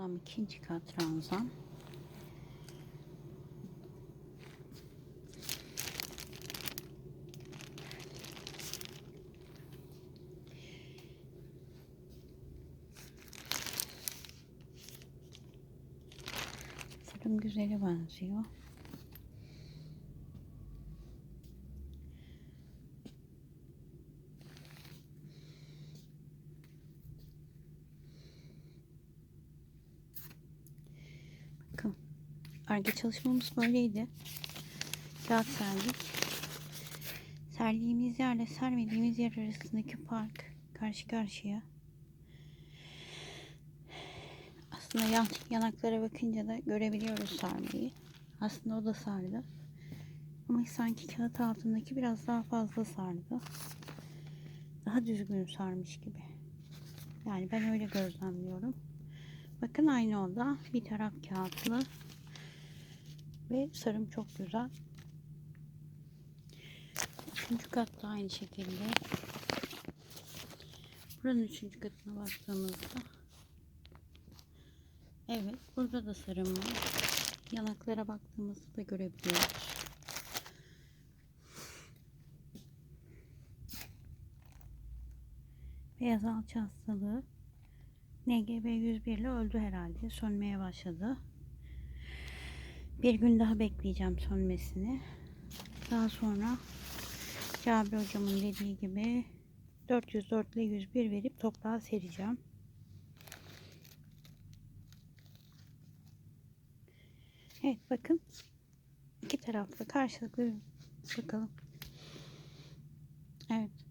Toplam ikinci kat ranzam. Sarım güzeli benziyor. Bakın. Arge çalışmamız böyleydi. Kağıt serdik. Serdiğimiz yerle sermediğimiz yer arasındaki fark karşı karşıya. Aslında yan, yanaklara bakınca da görebiliyoruz sarmayı. Aslında o da sardı. Ama sanki kağıt altındaki biraz daha fazla sardı. Daha düzgün sarmış gibi. Yani ben öyle gözlemliyorum. Bakın aynı oda. Bir taraf kağıtlı. Ve sarım çok güzel. Üçüncü kat da aynı şekilde. Buranın üçüncü katına baktığımızda Evet burada da sarım var. Yanaklara baktığımızda da görebiliyoruz. Beyaz alçı hastalığı NGB 101 ile öldü herhalde. Sönmeye başladı. Bir gün daha bekleyeceğim sönmesini. Daha sonra Cabir hocamın dediği gibi 404 ile 101 verip toprağa sereceğim. Evet bakın iki taraflı karşılıklı bakalım. Evet.